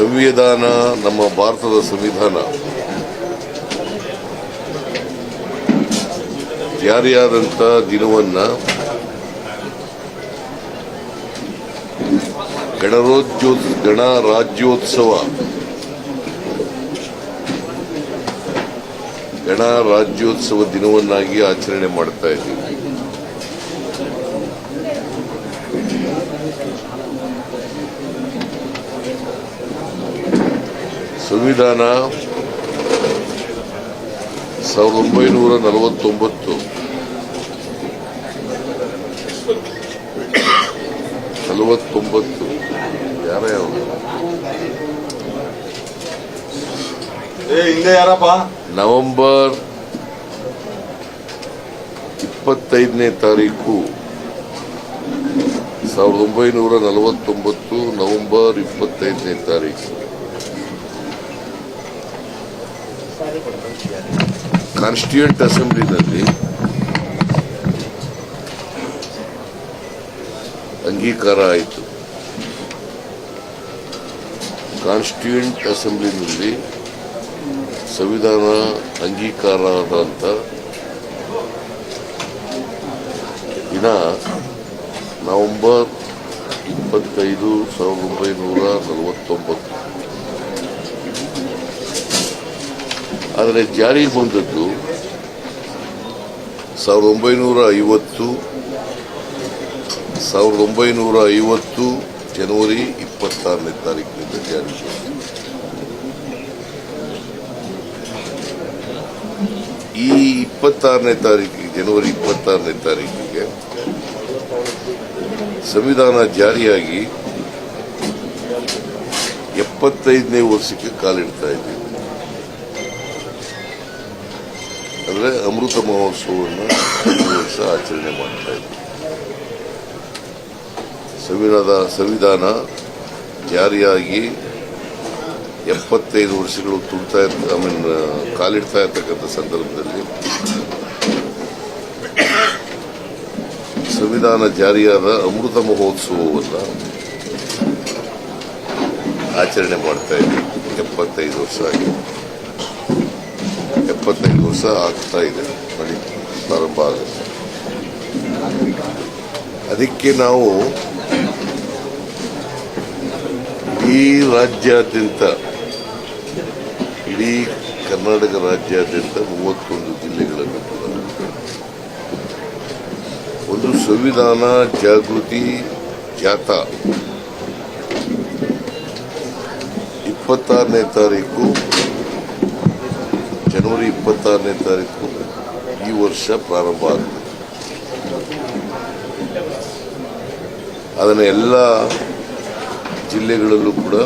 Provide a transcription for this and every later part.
ಸಂವಿಧಾನ ನಮ್ಮ ಭಾರತದ ಸಂವಿಧಾನ. ಜಾರಿಯಾದಂಥ ದಿನವನ್ನ ಗಣರಾಜ್ಯೋ ಗಣರಾಜ್ಯೋತ್ಸವ. ಗಣರಾಜ್ಯೋತ್ಸವ ದಿನವನ್ನಾಗಿ ಆಚರಣೆ ಮಾಡ್ತಾ ಇದ್ದೀವಿ. ಸಂವಿಧಾನ ಸಾವಿರದ ಒಂಬೈನೂರ ನಲವತ್ತೊಂಬತ್ತು. ನಲವತ್ತೊಂಬತ್ತು. ಯಾರ ಯಾವ ಯಾರಪ್ಪ? ನವೆಂಬರ್ ಇಪ್ಪತ್ತೈದನೇ ತಾರೀಕು ಸಾವಿರದ ಒಂಬೈನೂರ ನಲವತ್ತೊಂಬತ್ತು ನವೆಂಬರ್ ಇಪ್ಪತ್ತೈದನೇ ತಾರೀಕು. ಕಾನ್ಸ್ಟಿಟ್ಯೂಂಟ್ ಅಸೆಂಬ್ಲಿನಲ್ಲಿ ಅಂಗೀಕಾರ ಆಯಿತು. ಕಾನ್ಸ್ಟಿಟ್ಯೂಂಟ್ ಅಸೆಂಬ್ಲಿನಲ್ಲಿ ಸಂವಿಧಾನ ಅಂಗೀಕಾರ ಆದಂತ ದಿನ ನವೆಂಬರ್ ಇಪ್ಪತ್ತೈದು ಸಾವಿರದ ಒಂಬೈನೂರ ನಲವತ್ತೊಂಬತ್ತು. ಆದರೆ ಜಾರಿಗೆ ಬಂದದ್ದು ಸಾವಿರದ ಒಂಬೈನೂರ ಐವತ್ತು ಸಾವಿರದ ಒಂಬೈನೂರ ಐವತ್ತು ಜನವರಿ ಇಪ್ಪತ್ತಾರನೇ ತಾರೀಕಿನಿಂದ ಜಾರಿ ಈ ಇಪ್ಪತ್ತಾರನೇ ತಾರೀಕಿಗೆ, ಜನವರಿ ಇಪ್ಪತ್ತಾರನೇ ತಾರೀಕಿಗೆ ಸಂವಿಧಾನ ಜಾರಿಯಾಗಿ ಎಪ್ಪತ್ತೈದನೇ ವರ್ಷಕ್ಕೆ ಕಾಲಿಡ್ತಾ ಇದ್ದೀವಿ. ಅಂದ್ರೆ ಅಮೃತ ಮಹೋತ್ಸವವನ್ನು ವರ್ಷ ಆಚರಣೆ ಮಾಡ್ತಾ ಇದ್ದೀವಿ ಸಂವಿಧಾನ ಸಂವಿಧಾನ ಜಾರಿಯಾಗಿ ಎಪ್ಪತ್ತೈದು ವರ್ಷಗಳು ತುಂಬ್ತಾ ಇರ್ತ ಐ ಮೀನ್ ಕಾಲಿಡ್ತಾ ಇರ್ತಕ್ಕಂಥ ಸಂದರ್ಭದಲ್ಲಿ ಸಂವಿಧಾನ ಜಾರಿಯಾದ ಅಮೃತ ಮಹೋತ್ಸವವನ್ನು ಆಚರಣೆ ಮಾಡ್ತಾ ಇದ್ದೀವಿ ಎಪ್ಪತ್ತೈದು ವರ್ಷ ಆಗಿದೆ. ಎಪ್ಪತ್ತೈದು ವರ್ಷ ಆಗ್ತಾ ಇದೆ ನಡಿ ಪ್ರಾರಂಭ ಆಗುತ್ತೆ ಅದಕ್ಕೆ ನಾವು ಈ ರಾಜ್ಯಾದ್ಯಂತ, ಇಡೀ ಕರ್ನಾಟಕ ರಾಜ್ಯಾದ್ಯಂತ ಮೂವತ್ತೊಂದು ಜಿಲ್ಲೆಗಳನ್ನು ಒಂದು ಸಂವಿಧಾನ, ಜಾಗೃತಿ, ಜಾಥಾ. ಇಪ್ಪತ್ತಾರನೇ ತಾರೀಕು ಇಪ್ಪತ್ತಾರನೇ ತಾರೀಕು ಈ ವರ್ಷ ಪ್ರಾರಂಭ ಆಗುತ್ತೆ ಅದನ್ನು ಎಲ್ಲ ಜಿಲ್ಲೆಗಳಲ್ಲೂ ಕೂಡ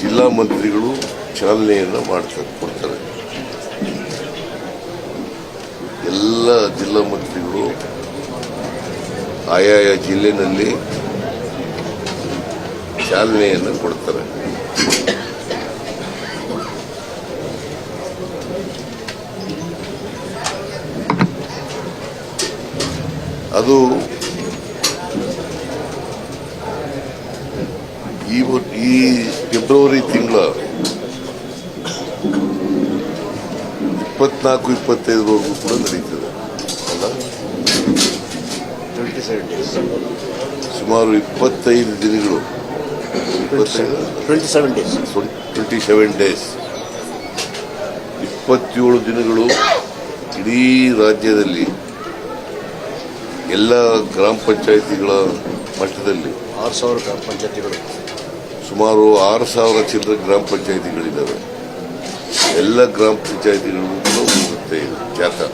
ಜಿಲ್ಲಾ ಮಂತ್ರಿಗಳು ಚಾಲನೆಯನ್ನು ಮಾಡ್ತಾರೆ ಕೊಡ್ತಾರೆ. ಎಲ್ಲ ಜಿಲ್ಲಾ ಮಂತ್ರಿಗಳು ಆಯಾಯ ಜಿಲ್ಲೆನಲ್ಲಿ ಚಾಲನೆಯನ್ನು ಕೊಡ್ತಾರೆ. ಅದು ಈ ಈ ಫೆಬ್ರವರಿ ತಿಂಗಳ ಇಪ್ಪತ್ನಾಲ್ಕು ಇಪ್ಪತ್ತೈದರವರೆಗೂ ಕೂಡ ನಡೀತದೆ ಅಲ್ಲ? ಸುಮಾರು ಇಪ್ಪತ್ತೈದು ದಿನಗಳು. Twenty seven days twenty seven days ಇಪ್ಪತ್ತೇಳು ದಿನಗಳು ಇಡೀ ರಾಜ್ಯದಲ್ಲಿ ಎಲ್ಲ ಗ್ರಾಮ ಪಂಚಾಯಿತಿಗಳ ಮಟ್ಟದಲ್ಲಿ ಆರು ಸಾವಿರ ಗ್ರಾಮ ಪಂಚಾಯಿತಿಗಳು. ಸುಮಾರು ಆರು ಸಾವಿರ ಚಿಲ್ಲರೆ ಗ್ರಾಮ ಪಂಚಾಯಿತಿಗಳಿದ್ದಾವೆ ಎಲ್ಲ ಗ್ರಾಮ ಪಂಚಾಯಿತಿಗಳು ಕೂಡ ಹೋಗುತ್ತೆ ಇದು ಜಾಥಾ